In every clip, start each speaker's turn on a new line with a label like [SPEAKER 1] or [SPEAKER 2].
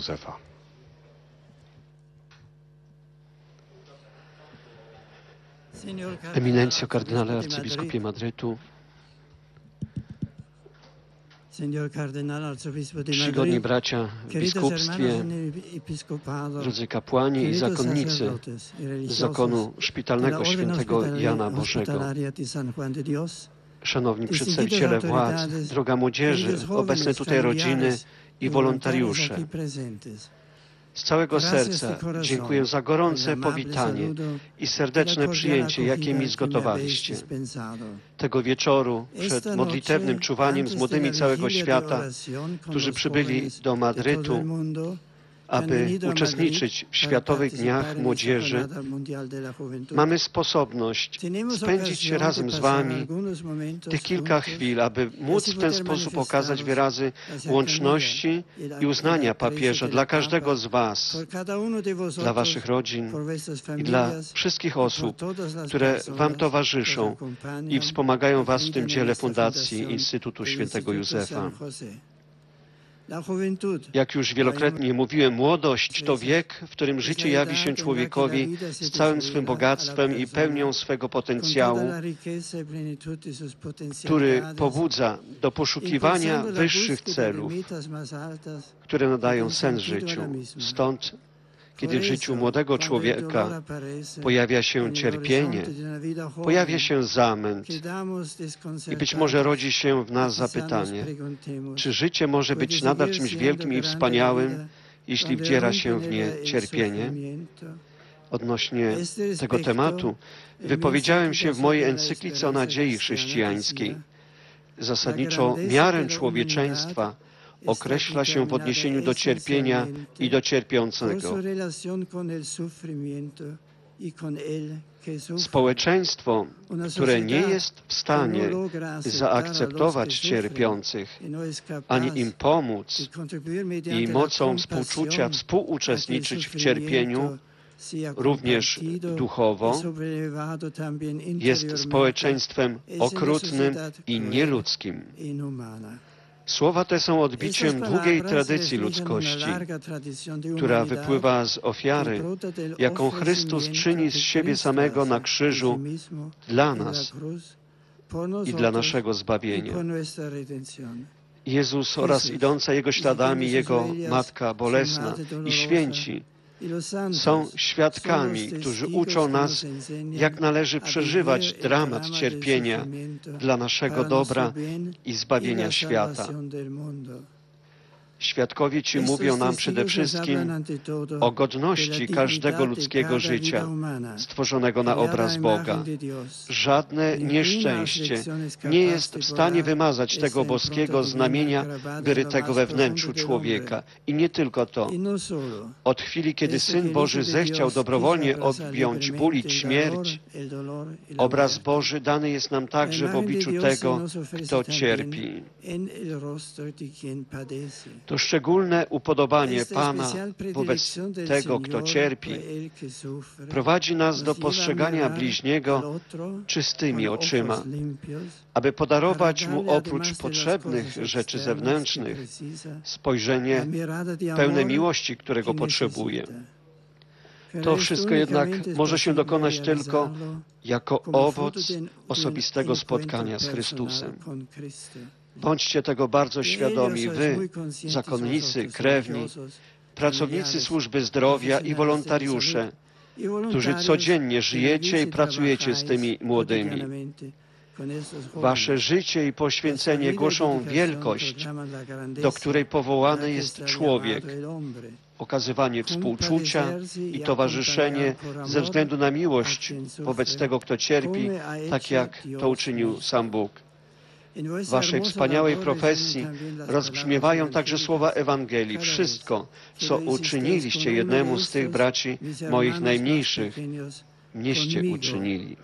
[SPEAKER 1] Józefa.
[SPEAKER 2] Eminencjo kardynale arcybiskupie Madrytu, czcigodni bracia w biskupstwie, drodzy kapłani i zakonnicy z zakonu szpitalnego świętego Jana Bożego, szanowni przedstawiciele władz, droga młodzieży, obecne tutaj rodziny i wolontariusze. Z całego serca dziękuję za gorące powitanie i serdeczne przyjęcie, jakie mi zgotowaliście. Tego wieczoru, przed modlitewnym czuwaniem z młodymi całego świata, którzy przybyli do Madrytu, aby uczestniczyć w Światowych Dniach Młodzieży, mamy sposobność spędzić razem z Wami tych kilka chwil, aby móc w ten sposób okazać wyrazy łączności i uznania papieża dla każdego z Was, dla Waszych rodzin i dla wszystkich osób, które Wam towarzyszą i wspomagają Was w tym dziele Fundacji Instytutu Świętego Józefa. Jak już wielokrotnie mówiłem, młodość to wiek, w którym życie jawi się człowiekowi z całym swym bogactwem i pełnią swego potencjału, który pobudza do poszukiwania wyższych celów, które nadają sens życiu. Stąd kiedy w życiu młodego człowieka pojawia się cierpienie, pojawia się zamęt i być może rodzi się w nas zapytanie, czy życie może być nadal czymś wielkim i wspaniałym, jeśli wdziera się w nie cierpienie? Odnośnie tego tematu wypowiedziałem się w mojej encyklice o nadziei chrześcijańskiej. Zasadniczo miarę człowieczeństwa określa się w odniesieniu do cierpienia i do cierpiącego. Społeczeństwo, które nie jest w stanie zaakceptować cierpiących, ani im pomóc i mocą współczucia współuczestniczyć w cierpieniu, również duchowo, jest społeczeństwem okrutnym i nieludzkim. Słowa te są odbiciem długiej tradycji ludzkości, która wypływa z ofiary, jaką Chrystus czyni z siebie samego na krzyżu dla nas i dla naszego zbawienia. Jezus oraz idąca Jego śladami Jego Matka Bolesna i święci są świadkami, którzy uczą nas, jak należy przeżywać dramat cierpienia dla naszego dobra i zbawienia świata. Świadkowie ci mówią nam przede wszystkim o godności każdego ludzkiego życia stworzonego na obraz Boga. Żadne nieszczęście nie jest w stanie wymazać tego boskiego znamienia wyrytego we wnętrzu człowieka. I nie tylko to. Od chwili, kiedy Syn Boży zechciał dobrowolnie objąć ból i śmierć, obraz Boży dany jest nam także w obliczu tego, kto cierpi. To szczególne upodobanie Pana wobec tego, kto cierpi, prowadzi nas do postrzegania bliźniego czystymi oczyma, aby podarować mu oprócz potrzebnych rzeczy zewnętrznych spojrzenie pełne miłości, którego potrzebuje. To wszystko jednak może się dokonać tylko jako owoc osobistego spotkania z Chrystusem. Bądźcie tego bardzo świadomi, wy, zakonnicy, krewni, pracownicy służby zdrowia i wolontariusze, którzy codziennie żyjecie i pracujecie z tymi młodymi. Wasze życie i poświęcenie głoszą wielkość, do której powołany jest człowiek. Okazywanie współczucia i towarzyszenie ze względu na miłość wobec tego, kto cierpi, tak jak to uczynił sam Bóg. W Waszej wspaniałej profesji rozbrzmiewają także słowa Ewangelii. Wszystko, co uczyniliście jednemu z tych braci moich najmniejszych, mnieście uczynili.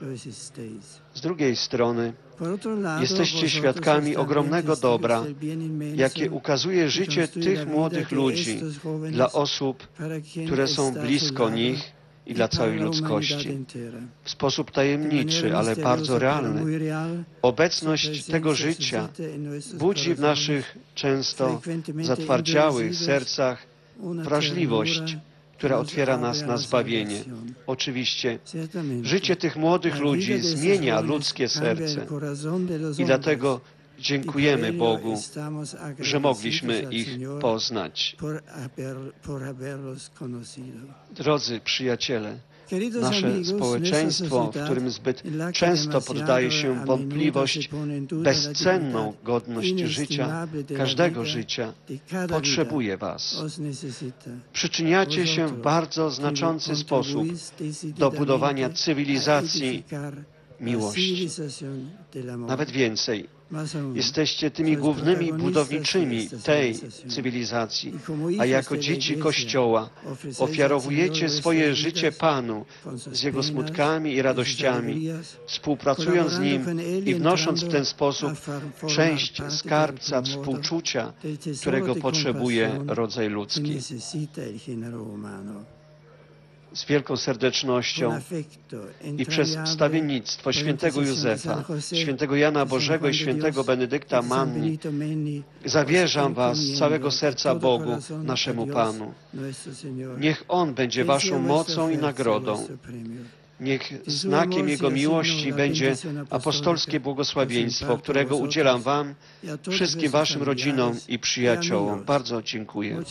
[SPEAKER 2] Z drugiej strony, jesteście świadkami ogromnego dobra, jakie ukazuje życie tych młodych ludzi dla osób, które są blisko nich i dla całej ludzkości. W sposób tajemniczy, ale bardzo realny. Obecność tego życia budzi w naszych często zatwardziałych sercach wrażliwość, która otwiera nas na zbawienie. Oczywiście życie tych młodych ludzi zmienia ludzkie serce i dlatego dziękujemy Bogu, że mogliśmy ich poznać. Drodzy przyjaciele, nasze społeczeństwo, w którym zbyt często poddaje się wątpliwość bezcenną godność życia, każdego życia, potrzebuje Was. Przyczyniacie się w bardzo znaczący sposób do budowania cywilizacji miłości. Nawet więcej, Jesteście tymi głównymi budowniczymi tej cywilizacji, a jako dzieci Kościoła ofiarowujecie swoje życie Panu z Jego smutkami i radościami, współpracując z Nim i wnosząc w ten sposób część skarbca współczucia, którego potrzebuje rodzaj ludzki. Z wielką serdecznością i przez wstawiennictwo świętego Józefa, świętego Jana Bożego i świętego Benedykta Manni zawierzam Was z całego serca Bogu, naszemu Panu. Niech On będzie Waszą mocą i nagrodą. Niech znakiem Jego miłości będzie apostolskie błogosławieństwo, którego udzielam Wam, wszystkim Waszym rodzinom i przyjaciołom. Bardzo dziękuję.